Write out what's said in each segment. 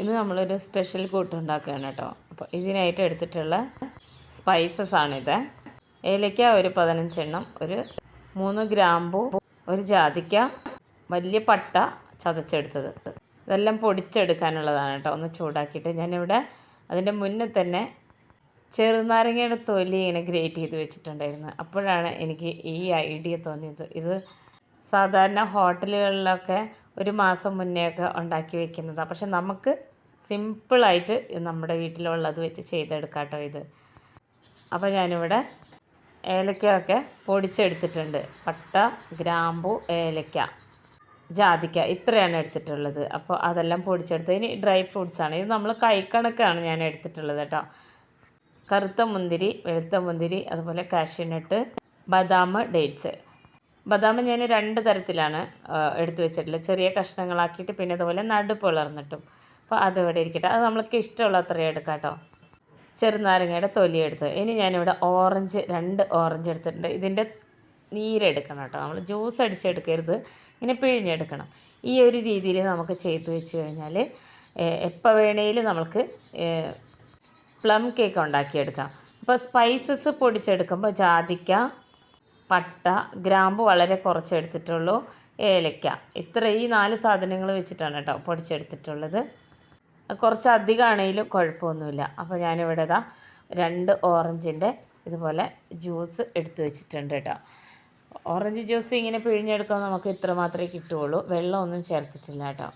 ഇന്ന് നമ്മളൊരു സ്പെഷ്യൽ കൂട്ടുണ്ടാക്കുകയാണ് കേട്ടോ. അപ്പോൾ ഇതിനായിട്ട് എടുത്തിട്ടുള്ള സ്പൈസസ് ആണിത്. ഏലയ്ക്ക ഒരു പതിനഞ്ചെണ്ണം ഒരു മൂന്ന് ഗ്രാമ്പു ഒരു ജാതിക്ക വലിയ പട്ട ചതച്ചെടുത്തത്. ഇതെല്ലാം പൊടിച്ചെടുക്കാനുള്ളതാണ് കേട്ടോ. ഒന്ന് ചൂടാക്കിയിട്ട് ഞാനിവിടെ അതിന്റെ മുന്നേ തന്നെ ചെറുനാരങ്ങയുടെ തൊലി ഇങ്ങനെ ഗ്രേറ്റ് ചെയ്ത് വെച്ചിട്ടുണ്ടായിരുന്നു. അപ്പോഴാണ് എനിക്ക് ഈ ഐഡിയ തോന്നിയത്. ഇത് സാധാരണ ഹോട്ടലുകളിലൊക്കെ ഒരു മാസം മുന്നേ ഒക്കെ ഉണ്ടാക്കി വെക്കുന്നതാണ് പക്ഷെ നമുക്ക് സിമ്പിളായിട്ട് നമ്മുടെ വീട്ടിലുള്ളത് വെച്ച് ചെയ്തെടുക്കാം കേട്ടോ ഇത്. അപ്പോൾ ഞാനിവിടെ ഏലക്കയൊക്കെ പൊടിച്ചെടുത്തിട്ടുണ്ട്. പട്ട ഗ്രാമ്പു ഏലക്ക ജാതിക്ക ഇത്രയാണ് എടുത്തിട്ടുള്ളത്. അപ്പോൾ അതെല്ലാം പൊടിച്ചെടുത്ത് ഇനി ഡ്രൈ ഫ്രൂട്ട്സാണ് ഇത് നമ്മൾ കൈക്കണക്കാണ് ഞാൻ എടുത്തിട്ടുള്ളത് കേട്ടോ. കറുത്ത മുന്തിരി വെളുത്ത മുന്തിരി അതുപോലെ കാഷ്യൂനട്ട് ബദാം ഡേറ്റ്സ്. ബദാം ഞാൻ രണ്ട് തരത്തിലാണ് എടുത്തു വെച്ചിട്ടുള്ളത്. ചെറിയ കഷ്ണങ്ങളാക്കിയിട്ട് പിന്നെ അതുപോലെ നടുപ്പ് പിളർന്നിട്ടും അപ്പോൾ അത് ഇവിടെ ഇരിക്കട്ടെ. അത് നമ്മൾക്ക് ഇഷ്ടമുള്ള അത്രയും എടുക്കാം കേട്ടോ ചെറുനാരങ്ങയുടെ തൊലി എടുത്ത് ഇനി ഞാനിവിടെ ഓറഞ്ച് രണ്ട് ഓറഞ്ച് എടുത്തിട്ടുണ്ട്. ഇതിന്റെ നീരെടുക്കണം കേട്ടോ. നമ്മൾ ജ്യൂസ് അടിച്ചെടുക്കരുത്. ഇങ്ങനെ പിഴിഞ്ഞെടുക്കണം. ഈ ഒരു രീതിയിൽ നമുക്ക് ചെയ്ത് വെച്ച് കഴിഞ്ഞാൽ എപ്പോൾ വേണേലും നമുക്ക് പ്ലം കേക്ക് ഉണ്ടാക്കിയെടുക്കാം. അപ്പോൾ സ്പൈസസ് പൊടിച്ചെടുക്കുമ്പോൾ ജാതിക്ക പട്ട ഗ്രാമ്പ് വളരെ കുറച്ചെടുത്തിട്ടുള്ളൂ ഏലക്ക. ഇത്ര ഈ നാല് സാധനങ്ങൾ വെച്ചിട്ടാണ് കേട്ടോ പൊടിച്ചെടുത്തിട്ടുള്ളത്. കുറച്ച് അധികമാണെങ്കിലും കുഴപ്പമൊന്നുമില്ല. അപ്പോൾ ഞാനിവിടെ ഇതാ രണ്ട് ഓറഞ്ചിന്റെ ഇതുപോലെ ജ്യൂസ് എടുത്തു വെച്ചിട്ടുണ്ട് കേട്ടോ. ഓറഞ്ച് ജ്യൂസ് ഇങ്ങനെ പിഴിഞ്ഞെടുക്കാൻ നമുക്ക് ഇത്ര മാത്രമേ കിട്ടുകയുള്ളൂ. വെള്ളമൊന്നും ചേർത്തിട്ടില്ല കേട്ടോ.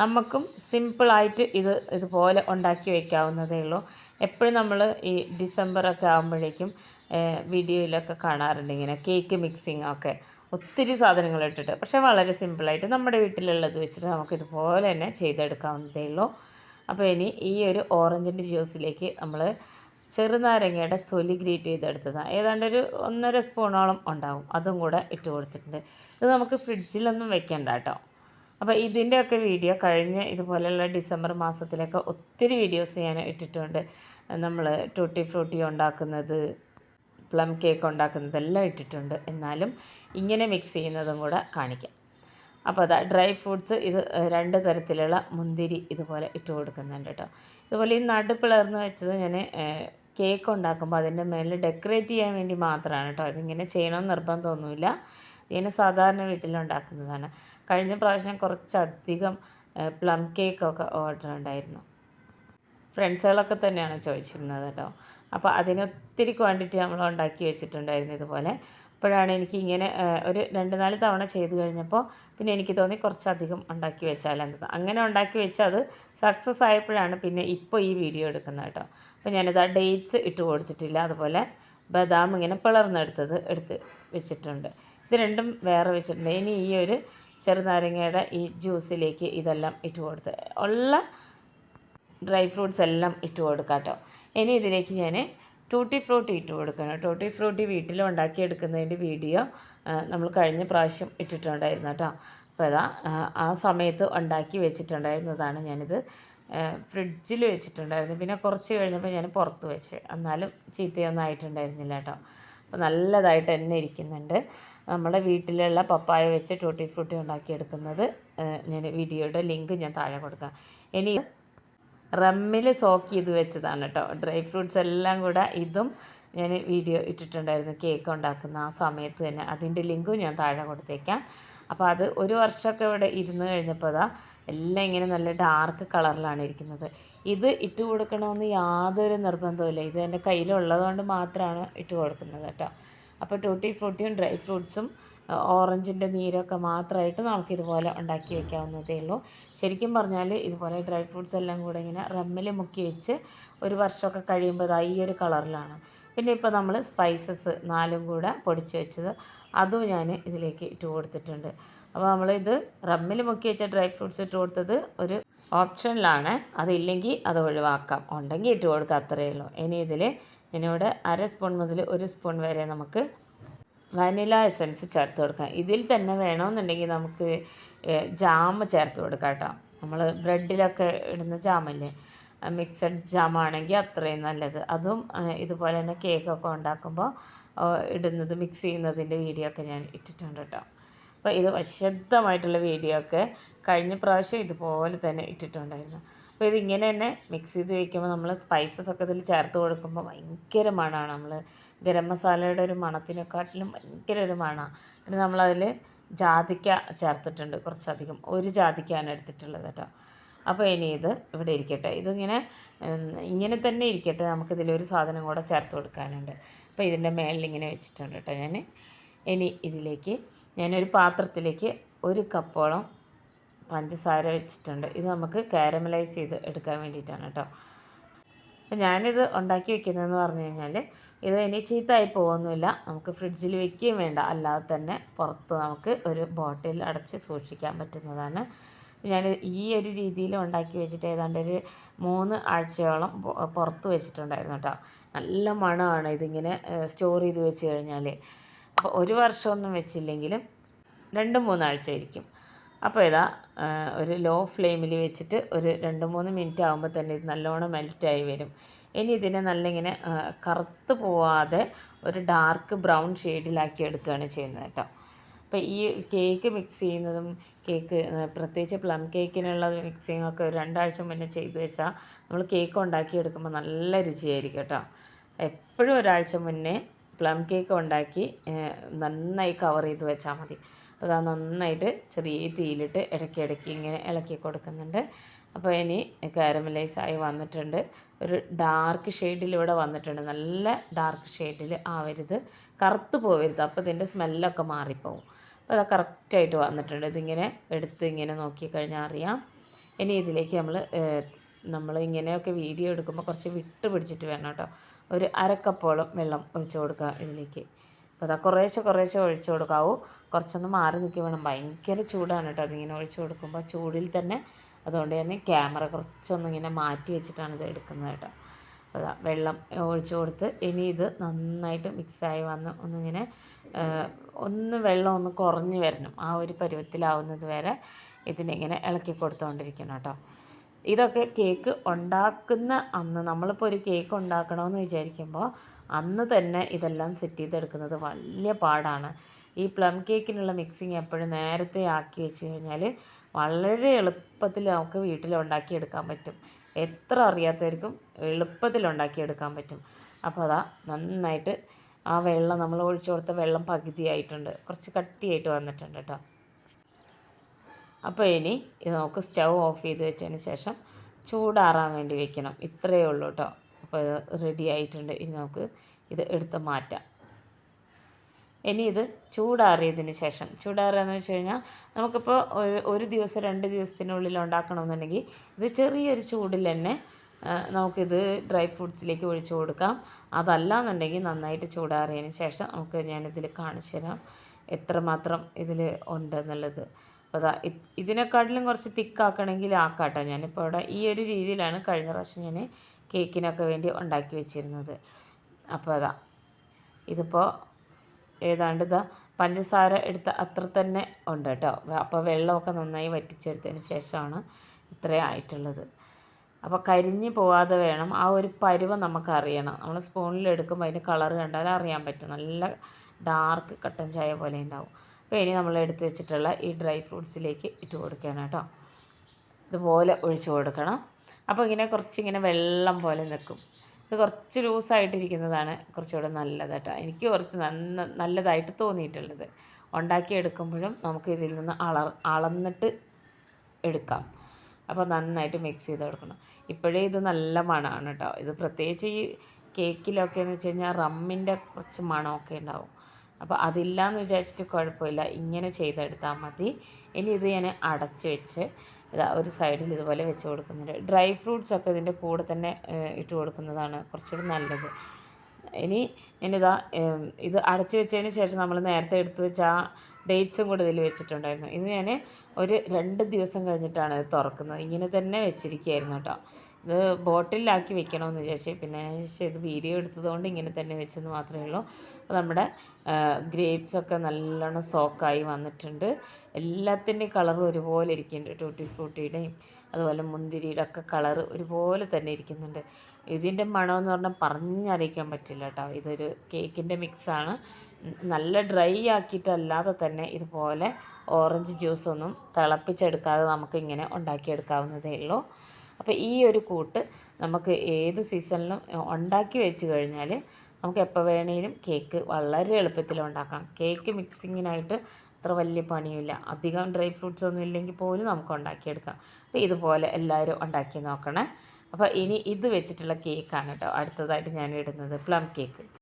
നമുക്കും സിമ്പിളായിട്ട് ഇത് ഇതുപോലെ ഉണ്ടാക്കി വയ്ക്കാവുന്നതേ ഉള്ളൂ. എപ്പോഴും നമ്മൾ ഈ ഡിസംബറൊക്കെ ആകുമ്പോഴേക്കും വീഡിയോയിലൊക്കെ കാണാറുണ്ട് ഇങ്ങനെ കേക്ക് മിക്സിംഗ് ഒക്കെ ഒത്തിരി സാധനങ്ങൾ ഇട്ടിട്ട്. പക്ഷേ വളരെ സിമ്പിളായിട്ട് നമ്മുടെ വീട്ടിലുള്ളത് വെച്ചിട്ട് നമുക്ക് ഇതുപോലെ തന്നെ ചെയ്തെടുക്കാവുന്നതേ ഉള്ളൂ. അപ്പോൾ ഇനി ഈ ഒരു ഓറഞ്ചിന്റെ ജ്യൂസിലേക്ക് നമ്മൾ ചെറുനാരങ്ങയുടെ തൊലി ഗ്രേറ്റ് ചെയ്തെടുത്തതാണ്. ഏതാണ്ട് ഒരു ഒന്നര സ്പൂണോളം ഉണ്ടാവും. അതും കൂടെ ഇട്ട് കൊടുത്തിട്ടുണ്ട്. ഇത് നമുക്ക് ഫ്രിഡ്ജിലൊന്നും വെക്കണ്ട കേട്ടോ. അപ്പോൾ ഇതിന്റെയൊക്കെ വീഡിയോ കഴിഞ്ഞ ഇതുപോലെയുള്ള ഡിസംബർ മാസത്തിലൊക്കെ ഒത്തിരി വീഡിയോസ് ഞാൻ ഇട്ടിട്ടുണ്ട്. നമ്മൾ ടൂട്ടി ഫ്രൂട്ടി ഉണ്ടാക്കുന്നത് പ്ലം കേക്ക് ഉണ്ടാക്കുന്നതെല്ലാം ഇട്ടിട്ടുണ്ട്. എന്നാലും ഇങ്ങനെ മിക്സ് ചെയ്യുന്നതും കൂടെ കാണിക്കാം. അപ്പോൾ അതാ ഡ്രൈ ഫ്രൂട്ട്സ് ഇത് രണ്ട് തരത്തിലുള്ള മുന്തിരി ഇതുപോലെ ഇട്ട് കൊടുക്കുന്നുണ്ട് കേട്ടോ. ഇതുപോലെ ഈ നടുപ്പിളർന്ന് വെച്ചത് ഞാൻ കേക്ക് ഉണ്ടാക്കുമ്പോൾ അതിന്റെ മേളിൽ ഡെക്കറേറ്റ് ചെയ്യാൻ വേണ്ടി മാത്രമാണ് കേട്ടോ. അതിങ്ങനെ ചെയ്യണമെന്ന് നിർബന്ധമൊന്നുമില്ല ഇങ്ങനെ സാധാരണ വീട്ടിലുണ്ടാക്കുന്നതാണ് കഴിഞ്ഞ പ്രാവശ്യം കുറച്ചധികം പ്ലം കേക്കൊക്കെ ഓർഡർ ഉണ്ടായിരുന്നു. ഫ്രണ്ട്സുകളൊക്കെ തന്നെയാണ് ചോദിച്ചിരുന്നത് കേട്ടോ. അപ്പോൾ അതിനൊത്തിരി ക്വാണ്ടിറ്റി നമ്മൾ ഉണ്ടാക്കി വെച്ചിട്ടുണ്ടായിരുന്നു ഇതുപോലെ. അപ്പോഴാണ് എനിക്ക് ഇങ്ങനെ ഒരു രണ്ട് നാല് തവണ ചെയ്തു കഴിഞ്ഞപ്പോൾ പിന്നെ എനിക്ക് തോന്നി കുറച്ചധികം ഉണ്ടാക്കി വെച്ചാൽ എന്താ അങ്ങനെ ഉണ്ടാക്കി വെച്ചാൽ അത് സക്സസ് ആയപ്പോഴാണ് പിന്നെ ഇപ്പോൾ ഈ വീഡിയോ എടുക്കുന്നത് കേട്ടോ. അപ്പോൾ ഞാനിത് ആ ഡേറ്റ്സ് ഇട്ട് കൊടുത്തിട്ടില്ല. അതുപോലെ ബദാം ഇങ്ങനെ പിളർന്നെടുത്തത് എടുത്ത് വെച്ചിട്ടുണ്ട്. ഇത് രണ്ടും വേറെ വെച്ചിട്ടുണ്ട്. ഇനി ഈ ഒരു ചെറുനാരങ്ങയുടെ ഈ ജ്യൂസിലേക്ക് ഇതെല്ലാം ഇട്ട് കൊടുത്ത്. ഉള്ള ഡ്രൈ ഫ്രൂട്ട്സ് എല്ലാം ഇട്ട് കൊടുക്കാം കേട്ടോ ഇനി ഇതിലേക്ക് ഞാൻ ടൂട്ടി ഫ്രൂട്ടി ഇട്ട് കൊടുക്കണം. ടൂട്ടി ഫ്രൂട്ടി വീട്ടിൽ ഉണ്ടാക്കിയെടുക്കുന്നതിന്റെ വീഡിയോ നമ്മൾ കഴിഞ്ഞ പ്രാവശ്യം ഇട്ടിട്ടുണ്ടായിരുന്നു കേട്ടോ. അപ്പോൾ അതാ ആ സമയത്ത് ഉണ്ടാക്കി വെച്ചിട്ടുണ്ടായിരുന്നതാണ് ഞാനിത് ഫ്രിഡ്ജിൽ വെച്ചിട്ടുണ്ടായിരുന്നു. പിന്നെ കുറച്ച് കഴിഞ്ഞപ്പോൾ ഞാൻ പുറത്ത് വെച്ച്. എന്നാലും ചീത്തയൊന്നും ആയിട്ടുണ്ടായിരുന്നില്ല കേട്ടോ. അപ്പോൾ നല്ലതായിട്ട് തന്നെ ഇരിക്കുന്നുണ്ട്. നമ്മുടെ വീട്ടിലുള്ള പപ്പായ വെച്ച് ടൂട്ടി ഫ്രൂട്ടി ഉണ്ടാക്കിയെടുക്കുന്നത് ഞാൻ വീഡിയോയുടെ ലിങ്ക് ഞാൻ താഴെ കൊടുക്കാം. ഇനി റമ്മിൽ സോക്ക് ചെയ്ത് വെച്ചതാണ് കേട്ടോ. ഡ്രൈ ഫ്രൂട്ട്സ് എല്ലാം കൂടെ ഇതും ഞാൻ വീഡിയോ ഇട്ടിട്ടുണ്ടായിരുന്നു കേക്ക് ഉണ്ടാക്കുന്ന ആ സമയത്ത് തന്നെ. അതിന്റെ ലിങ്കും ഞാൻ താഴെ കൊടുത്തേക്കാം. അപ്പോൾ അത് ഒരു വർഷമൊക്കെ ഇവിടെ ഇരുന്ന് കഴിഞ്ഞപ്പോൾ അതാ എല്ലാം ഇങ്ങനെ നല്ല ഡാർക്ക് കളറിലാണ് ഇരിക്കുന്നത്. ഇത് ഇട്ട് കൊടുക്കണമെന്ന് യാതൊരു നിർബന്ധവുമില്ല. ഇത് എന്റെ കയ്യിലുള്ളതുകൊണ്ട് മാത്രമാണ് ഇട്ട് കൊടുക്കുന്നത് കേട്ടോ. അപ്പോൾ ടൂട്ടി ഫ്രൂട്ടിയും ഡ്രൈ ഫ്രൂട്ട്സും ഓറഞ്ചിന്റെ നീരൊക്കെ മാത്രമായിട്ട് നമുക്കിതുപോലെ ഉണ്ടാക്കി വെക്കാവുന്നതേ ഉള്ളൂ. ശരിക്കും പറഞ്ഞാൽ ഇതുപോലെ ഡ്രൈ ഫ്രൂട്ട്സ് എല്ലാം കൂടെ ഇങ്ങനെ റമ്മിൽ മുക്കി വെച്ച് ഒരു വർഷമൊക്കെ കഴിയുമ്പോൾ ഈ ഒരു കളറിലാണ്. പിന്നെ ഇപ്പോൾ നമ്മൾ സ്പൈസസ് നാലും കൂടെ പൊടിച്ച് വെച്ചത് അതും ഞാൻ ഇതിലേക്ക് ഇട്ട് കൊടുത്തിട്ടുണ്ട്. അപ്പോൾ നമ്മളിത് റമ്മിൽ മുക്കി വെച്ച ഡ്രൈ ഫ്രൂട്ട്സ് ഇട്ട് കൊടുത്തത് ഒരു ഓപ്ഷനിലാണ്. അതില്ലെങ്കിൽ അത് ഒഴിവാക്കാം. ഉണ്ടെങ്കിൽ ഇട്ട് കൊടുക്കാം അത്രയേ ഉള്ളൂ. ഇനി ഇതിൽ ഞാനിവിടെ അര സ്പൂൺ മുതൽ ഒരു സ്പൂൺ വരെ നമുക്ക് വനില എസൻസ് ചേർത്ത് കൊടുക്കാം ഇതിൽ തന്നെ വേണമെന്നുണ്ടെങ്കിൽ നമുക്ക് ജാം ചേർത്ത് കൊടുക്കാം കേട്ടോ. നമ്മൾ ബ്രെഡിലൊക്കെ ഇടുന്ന ജാമല്ലേ? മിക്സഡ് ജാമാണെങ്കിൽ അത്രയും നല്ലത്. അതും ഇതുപോലെ തന്നെ കേക്കൊക്കെ ഉണ്ടാക്കുമ്പോൾ ഇടുന്നത് മിക്സ് ചെയ്യുന്നതിന്റെ വീഡിയോ ഒക്കെ ഞാൻ ഇട്ടിട്ടുണ്ട് കേട്ടോ. അപ്പോൾ ഇത് വിശദമായിട്ടുള്ള വീഡിയോ ഒക്കെ കഴിഞ്ഞ പ്രാവശ്യം ഇതുപോലെ തന്നെ ഇട്ടിട്ടുണ്ടായിരുന്നു. അപ്പോൾ ഇതിങ്ങനെ തന്നെ മിക്സ് ചെയ്ത് വയ്ക്കുമ്പോൾ നമ്മൾ സ്പൈസസ് ഒക്കെ ഇതിൽ ചേർത്ത് കൊടുക്കുമ്പോൾ ഭയങ്കര മണമാണ് നമ്മൾ ഗരം മസാലയുടെ ഒരു മണത്തിനെക്കാട്ടിലും ഭയങ്കര ഒരു മണമാണ് നമ്മളതിൽ ജാതിക്ക ചേർത്തിട്ടുണ്ട് കുറച്ചധികം. ഒരു ജാതിക്കയാണ് എടുത്തിട്ടുള്ളത് കേട്ടോ. അപ്പോൾ ഇനി ഇത് ഇവിടെ ഇരിക്കട്ടെ. ഇതിങ്ങനെ ഇങ്ങനെ തന്നെ ഇരിക്കട്ടെ. നമുക്കിതിലൊരു സാധനം കൂടെ ചേർത്ത് കൊടുക്കാനുണ്ട്. അപ്പോൾ ഇതിന്റെ മേളിൽ ഇങ്ങനെ വെച്ചിട്ടുണ്ട് കേട്ടോ ഞാൻ ഇനി ഇതിലേക്ക് ഞാനൊരു പാത്രത്തിലേക്ക് ഒരു കപ്പോളം പഞ്ചസാര വെച്ചിട്ടുണ്ട്. ഇത് നമുക്ക് കാരമലൈസ് ചെയ്ത് എടുക്കാൻ വേണ്ടിയിട്ടാണ് കേട്ടോ. അപ്പോൾ ഞാനിത് ഉണ്ടാക്കി വെക്കുന്നതെന്ന് പറഞ്ഞു കഴിഞ്ഞാൽ ഇത് ഇനി ചീത്തയായി പോകുന്നില്ല നമുക്ക് ഫ്രിഡ്ജിൽ വെക്കുകയും വേണ്ട. അല്ലാതെ തന്നെ പുറത്ത് നമുക്ക് ഒരു ബോട്ടിൽ അടച്ച് സൂക്ഷിക്കാൻ പറ്റുന്നതാണ്. ഞാൻ ഈ ഒരു രീതിയിൽ ഉണ്ടാക്കി വെച്ചിട്ട് ഏതാണ്ട് ഒരു മൂന്ന് ആഴ്ചയോളം പുറത്ത് വെച്ചിട്ടുണ്ടായിരുന്നു കേട്ടോ. നല്ല മണമാണ് ഇതിങ്ങനെ സ്റ്റോർ ചെയ്ത് വെച്ച് കഴിഞ്ഞാൽ അപ്പോൾ ഒരു വർഷമൊന്നും വെച്ചില്ലെങ്കിലും രണ്ട് മൂന്നാഴ്ച ആയിരിക്കും അപ്പോൾ ഇതാ ഒരു ലോ ഫ്ലെയിമിൽ വെച്ചിട്ട് ഒരു രണ്ട് മൂന്ന് മിനിറ്റ് ആകുമ്പോൾ തന്നെ ഇത് നല്ലോണം മെൽറ്റായി വരും. ഇനി ഇതിനെ നല്ല ഇങ്ങനെ കറുത്ത് പോവാതെ ഒരു ഡാർക്ക് ബ്രൗൺ ഷെയ്ഡിലാക്കി എടുക്കുകയാണ് ചെയ്യുന്നത് കേട്ടോ. അപ്പോൾ ഈ കേക്ക് മിക്സ് ചെയ്യുന്നതും കേക്ക് പ്രത്യേകിച്ച് പ്ലം കേക്കിനുള്ള മിക്സിങ് ഒക്കെ രണ്ടാഴ്ച മുന്നേ ചെയ്ത് വെച്ചാൽ നമ്മൾ കേക്ക് ഉണ്ടാക്കി എടുക്കുമ്പോൾ നല്ല രുചിയായിരിക്കും കേട്ടോ. എപ്പോഴും ഒരാഴ്ച മുന്നേ പ്ലം കേക്ക് ഉണ്ടാക്കി നന്നായി കവർ ചെയ്ത് വെച്ചാൽ മതി. അപ്പോൾ അത് നന്നായിട്ട് ചെറിയ തീയിലിട്ട് ഇടയ്ക്ക് ഇടയ്ക്ക് ഇങ്ങനെ ഇളക്കി കൊടുക്കുന്നുണ്ട്. അപ്പോൾ ഇനി കാരമലൈസ് ആയി വന്നിട്ടുണ്ട്. ഒരു ഡാർക്ക് ഷെയ്ഡിൽ ഇവിടെ വന്നിട്ടുണ്ട്. നല്ല ഡാർക്ക് ഷെയ്ഡിൽ ആവരുത്. കറുത്ത് പോവരുത്. അപ്പോൾ ഇതിന്റെ സ്മെല്ലൊക്കെ മാറിപ്പോവും. അപ്പോൾ അത് കറക്റ്റായിട്ട് വന്നിട്ടുണ്ട്. ഇതിങ്ങനെ എടുത്ത് ഇങ്ങനെ നോക്കിക്കഴിഞ്ഞാൽ അറിയാം. ഇനി ഇതിലേക്ക് നമ്മൾ നമ്മൾ ഇങ്ങനെയൊക്കെ വീഡിയോ എടുക്കുമ്പോൾ കുറച്ച് വിട്ട് പിടിച്ചിട്ട് വേണം കേട്ടോ. ഒരു അരക്കപ്പോളം വെള്ളം ഒഴിച്ച് കൊടുക്കുക ഇതിലേക്ക്. അപ്പോൾ അതാ കുറേശ്ശെ കുറേശ്ശെ ഒഴിച്ചു കൊടുക്കാവൂ. കുറച്ചൊന്ന് മാറി നിൽക്കുക വേണം. ഭയങ്കര ചൂടാണ് കേട്ടോ അതിങ്ങനെ ഒഴിച്ചു കൊടുക്കുമ്പോൾ ചൂടിൽ തന്നെ അതുകൊണ്ട് തന്നെ ക്യാമറ കുറച്ചൊന്ന് ഇങ്ങനെ മാറ്റി വെച്ചിട്ടാണ് ഇത് എടുക്കുന്നത് കേട്ടോ. അപ്പോൾ അതാ വെള്ളം ഒഴിച്ചു കൊടുത്ത് ഇനി ഇത് നന്നായിട്ട് മിക്സായി വന്ന് ഒന്നിങ്ങനെ ഒന്ന് വെള്ളം ഒന്ന് കുറഞ്ഞ് വരണം. ആ ഒരു പരുവത്തിലാവുന്നത് വരെ ഇതിനിങ്ങനെ ഇളക്കി കൊടുത്തുകൊണ്ടിരിക്കണം കേട്ടോ. ഇതൊക്കെ കേക്ക് ഉണ്ടാക്കുന്ന അന്ന് നമ്മളിപ്പോൾ ഒരു കേക്ക് ഉണ്ടാക്കണമെന്ന് വിചാരിക്കുമ്പോൾ അന്ന് തന്നെ ഇതെല്ലാം സെറ്റ് ചെയ്തെടുക്കുന്നത് വലിയ പാടാണ്. ഈ പ്ലം കേക്കിനുള്ള മിക്സിങ് എപ്പോഴും നേരത്തെ ആക്കി വെച്ച് കഴിഞ്ഞാൽ വളരെ എളുപ്പത്തിൽ നമുക്ക് വീട്ടിൽ ഉണ്ടാക്കിയെടുക്കാൻ പറ്റും. എത്ര അറിയാത്തവർക്കും എളുപ്പത്തിൽ ഉണ്ടാക്കിയെടുക്കാൻ പറ്റും. അപ്പോൾ അതാ നന്നായിട്ട് ആ വെള്ളം നമ്മൾ ഒഴിച്ചു കൊടുത്ത വെള്ളം പകുതിയായിട്ടുണ്ട്. കുറച്ച് കട്ടിയായിട്ട് വന്നിട്ടുണ്ട് കേട്ടോ അപ്പോൾ ഇനി ഇത് നമുക്ക് സ്റ്റൗ ഓഫ് ചെയ്ത് വെച്ചതിന് ശേഷം ചൂടാറാൻ വേണ്ടി വെക്കണം. ഇത്രയേ ഉള്ളൂ കേട്ടോ അപ്പോൾ ഇത് റെഡി ആയിട്ടുണ്ട്. ഇനി നമുക്ക് ഇത് എടുത്ത് മാറ്റാം. ഇനി ഇത് ചൂടാറിയതിന് ശേഷം ചൂടാറുകയെന്ന് വെച്ച് കഴിഞ്ഞാൽ നമുക്കിപ്പോൾ ഒരു ഒരു ദിവസം രണ്ട് ദിവസത്തിനുള്ളിൽ ഉണ്ടാക്കണമെന്നുണ്ടെങ്കിൽ ഇത് ചെറിയൊരു ചൂടിൽ തന്നെ നമുക്കിത് ഡ്രൈ ഫ്രൂട്ട്സിലേക്ക് ഒഴിച്ചു കൊടുക്കാം. അതല്ല എന്നുണ്ടെങ്കിൽ നന്നായിട്ട് ചൂടാറിയതിന് ശേഷം നമുക്ക് ഞാനിതിൽ കാണിച്ചു തരാം എത്രമാത്രം ഇതിൽ ഉണ്ടെന്നുള്ളത്. അപ്പോൾ അതാ ഇതിനെക്കാട്ടിലും കുറച്ച് തിക്കാക്കണമെങ്കിൽ ആക്കാട്ടോ ഞാനിപ്പോൾ ഇവിടെ ഈ ഒരു രീതിയിലാണ് കഴിഞ്ഞ പ്രാവശ്യം ഞാൻ കേക്കിനൊക്കെ വേണ്ടി ഉണ്ടാക്കി വെച്ചിരുന്നത്. അപ്പോൾ അതാ ഇതിപ്പോൾ ഏതാണ്ട് ഇതാ പഞ്ചസാര എടുത്ത അത്ര തന്നെ ഉണ്ട് കേട്ടോ. അപ്പോൾ വെള്ളമൊക്കെ നന്നായി വറ്റിച്ചെടുത്തതിന് ശേഷമാണ് ഇത്രയും ആയിട്ടുള്ളത്. അപ്പോൾ കരിഞ്ഞ് പോവാതെ വേണം. ആ ഒരു പരുവം നമുക്കറിയണം. നമ്മൾ സ്പൂണിൽ എടുക്കുമ്പോൾ അതിന്റെ കളർ കണ്ടാൽ അറിയാൻ പറ്റും. നല്ല ഡാർക്ക് കട്ടൻ ചായ പോലെ ഉണ്ടാവും. അപ്പോൾ ഇനി നമ്മൾ എടുത്ത് വെച്ചിട്ടുള്ള ഈ ഡ്രൈ ഫ്രൂട്ട്സിലേക്ക് ഇട്ട് കൊടുക്കണം കേട്ടോ. ഇതുപോലെ ഒഴിച്ചു കൊടുക്കണം. അപ്പോൾ ഇങ്ങനെ കുറച്ചിങ്ങനെ വെള്ളം പോലെ നിൽക്കും. ഇത് കുറച്ച് ലൂസായിട്ടിരിക്കുന്നതാണ് കുറച്ചുകൂടെ നല്ലത് കേട്ടോ. എനിക്ക് കുറച്ച് നന്ന നല്ലതായിട്ട് തോന്നിയിട്ടുള്ളത്. ഉണ്ടാക്കിയെടുക്കുമ്പോഴും നമുക്ക് ഇതിൽ നിന്ന് അള അളന്നിട്ട് എടുക്കാം. അപ്പോൾ നന്നായിട്ട് മിക്സ് ചെയ്ത് കൊടുക്കണം. ഇപ്പോഴേ ഇത് നല്ല മണമാണ് കേട്ടോ. ഇത് പ്രത്യേകിച്ച് ഈ കേക്കിലൊക്കെ എന്ന് വെച്ച് കഴിഞ്ഞാൽ റമ്മിന്റെ കുറച്ച് മണമൊക്കെ ഉണ്ടാവും. അപ്പോൾ അതില്ലാന്ന് വിചാരിച്ചിട്ട് കുഴപ്പമില്ല. ഇങ്ങനെ ചെയ്തെടുത്താൽ മതി. ഇനി ഇത് ഞാൻ അടച്ച് വെച്ച് ഇതാ ഒരു സൈഡിൽ ഇതുപോലെ വെച്ച് കൊടുക്കുന്നുണ്ട്. ഡ്രൈ ഫ്രൂട്ട്സ് ഒക്കെ ഇതിന്റെ കൂടെ തന്നെ ഇട്ട് കൊടുക്കുന്നതാണ് കുറച്ചുകൂടി നല്ലത്. ഇനി ഞാനിതാ ഇത് അടച്ച് വെച്ചതിന് ശേഷം നമ്മൾ നേരത്തെ എടുത്ത് വെച്ച ആ ഡേറ്റ്സും കൂടെ ഇതിൽ വെച്ചിട്ടുണ്ടായിരുന്നു. ഇത് ഞാൻ ഒരു രണ്ട് ദിവസം കഴിഞ്ഞിട്ടാണ് ഇത് തുറക്കുന്നത്. ഇങ്ങനെ തന്നെ വെച്ചിരിക്കുകയായിരുന്നു കേട്ടോ. ഇത് ബോട്ടിലാക്കി വെക്കണമെന്ന് വിചാരിച്ചു. പിന്നെ ഇത് വീഡിയോ എടുത്തതുകൊണ്ട് ഇങ്ങനെ തന്നെ വെച്ചെന്ന് മാത്രമേ ഉള്ളൂ. അപ്പോൾ നമ്മുടെ ഗ്രേപ്സ് ഒക്കെ നല്ലോണം സോക്കായി വന്നിട്ടുണ്ട്. എല്ലാത്തിന്റെയും കളർ ഒരുപോലെ ഇരിക്കുന്നുണ്ട്. ടൂട്ടി ഫ്രൂട്ടിയുടെയും അതുപോലെ മുന്തിരിയുടെ ഒക്കെ കളർ ഒരുപോലെ തന്നെ ഇരിക്കുന്നുണ്ട്. ഇതിന്റെ മണമെന്ന് പറഞ്ഞാൽ പറഞ്ഞറിയിക്കാൻ പറ്റില്ല കേട്ടോ. ഇതൊരു കേക്കിന്റെ മിക്സാണ്. നല്ല ഡ്രൈ ആക്കിയിട്ടല്ലാതെ തന്നെ ഇതുപോലെ ഓറഞ്ച് ജ്യൂസൊന്നും തിളപ്പിച്ചെടുക്കാതെ നമുക്കിങ്ങനെ ഉണ്ടാക്കിയെടുക്കാവുന്നതേ ഉള്ളൂ. അപ്പോൾ ഈ ഒരു കൂട്ട് നമുക്ക് ഏത് സീസണിലും ഉണ്ടാക്കി വെച്ച് കഴിഞ്ഞാൽ നമുക്ക് എപ്പോൾ വേണേലും കേക്ക് വളരെ എളുപ്പത്തിൽ ഉണ്ടാക്കാം. കേക്ക് മിക്സിങ്ങിനായിട്ട് അത്ര വലിയ പണിയില്ല അധികം ഡ്രൈ ഫ്രൂട്ട്സ് ഒന്നും ഇല്ലെങ്കിൽ പോലും നമുക്ക് ഉണ്ടാക്കിയെടുക്കാം. അപ്പോൾ ഇതുപോലെ എല്ലാവരും ഉണ്ടാക്കി നോക്കണേ. അപ്പോൾ ഇനി ഇത് വെച്ചിട്ടുള്ള കേക്കാണ് കേട്ടോ. അടുത്തതായിട്ട് ഞാൻ ഇടുന്നത് പ്ലം കേക്ക്.